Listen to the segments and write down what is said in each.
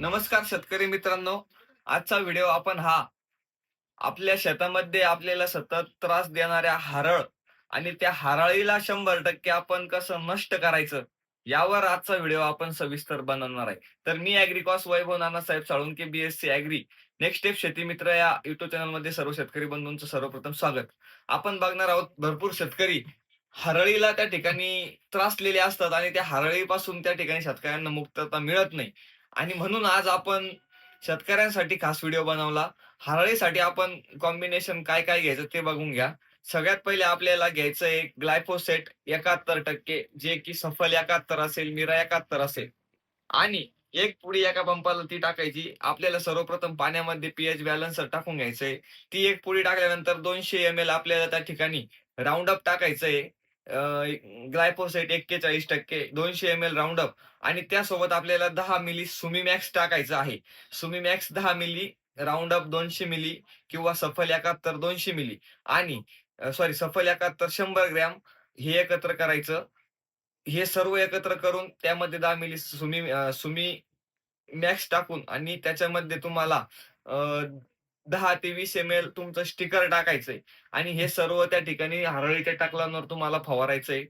नमस्कार शेतकरी मित्रांनो. आजचा व्हिडिओ आपण हा आपल्या शेतामध्ये आपल्याला सतत त्रास देणाऱ्या हारळ आणि त्या हारळीला शंभर टक्के आपण कसं नष्ट करायचं यावर आजचा व्हिडिओ आपण सविस्तर बनवणार आहे. तर मी अॅग्रिकॉस Vaibhav Nanasaheb Salunke BSc agri next step शेती मित्र या युट्यूब चॅनलमध्ये सर्व शेतकरी बंधूंचं सर्वप्रथम स्वागत. आपण बघणार आहोत भरपूर शेतकरी हरळीला त्या ठिकाणी त्रासलेले असतात आणि त्या हरळीपासून त्या ठिकाणी शेतकऱ्यांना मुक्तता मिळत नाही. आणि म्हणून आज आपण शेतकऱ्यांसाठी खास व्हिडिओ बनवला. हरळीसाठी आपण कॉम्बिनेशन काय काय घ्यायचं ते बघून घ्या. सगळ्यात पहिले आपल्याला घ्यायचं एक ग्लायफोसेट एकाहत्तर टक्के जे की सफल एकाहत्तर असेल मिरा एकाहत्तर असेल. आणि एक पुडी एका पंपाला ती टाकायची. आपल्याला सर्वप्रथम पाण्यामध्ये पीएच बॅलन्सर टाकून घ्यायचंय. ती एक पुडी टाकल्यानंतर दोनशे एम एल आपल्याला त्या ठिकाणी राऊंड अप टाकायचंय. ग्लायफोसाइट एक्केचाळीस टक्के दोनशे एम एल राऊंड अप आणि त्यासोबत आपल्याला दहा मिली सुमी मॅक्स टाकायचं आहे. सुमी मॅक्स दहा मिली राऊंड अप दोनशे मिली किंवा सफल एकाहत्तर दोनशे मिली आणि सॉरी सफल एकाहत्तर शंभर ग्रॅम हे एकत्र करायचं. हे सर्व एकत्र करून त्यामध्ये दहा मिली सुमी सुमी मॅक्स टाकून आणि त्याच्यामध्ये तुम्हाला दहा ते वीस एम एल तुमचं स्टिकर टाकायचंय. आणि हे सर्व त्या ठिकाणी हरळीच्या टाकल्यावर तुम्हाला फवारायचंय.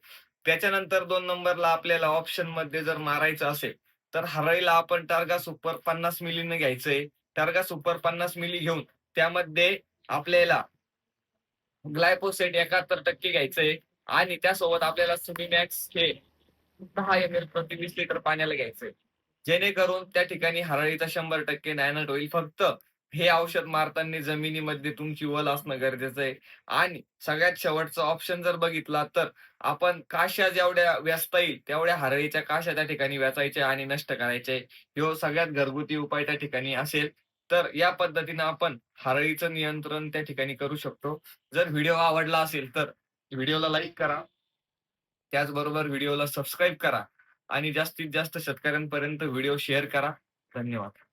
त्याच्यानंतर दोन नंबरला आपल्याला ऑप्शनमध्ये जर मारायचं असेल तर हरळीला आपण टार्गा सुपर पन्नास मिलीने घ्यायचंय. टार्गा सुपर पन्नास मिली घेऊन त्यामध्ये आपल्याला ग्लायपोसेट एकाहत्तर टक्के घ्यायचंय. आणि त्यासोबत आपल्याला सुमिमॅक्स हे दहा एम एल प्रति वीस लिटर पाण्याला घ्यायचंय. जेणेकरून त्या ठिकाणी हरळीचा शंभर टक्के नायनट होईल फक्त हे औषध मारताना जमिनीमध्ये तुमची वल असणं गरजेचं आहे. आणि सगळ्यात शेवटचा ऑप्शन जर बघितला तर आपण काश्या जेवढ्या व्यस्ता येईल तेवढ्या हरळीच्या काश्या त्या ठिकाणी व्याचायच्या आणि नष्ट करायचे. ह्यो हो सगळ्यात घरगुती उपाय त्या ठिकाणी असेल. तर या पद्धतीनं आपण हरळीचं नियंत्रण त्या ठिकाणी करू शकतो. जर व्हिडिओ आवडला असेल तर व्हिडिओला लाईक करा. त्याचबरोबर व्हिडिओला सबस्क्राईब करा. आणि जास्तीत जास्त शेतकऱ्यांपर्यंत व्हिडिओ शेअर करा. धन्यवाद.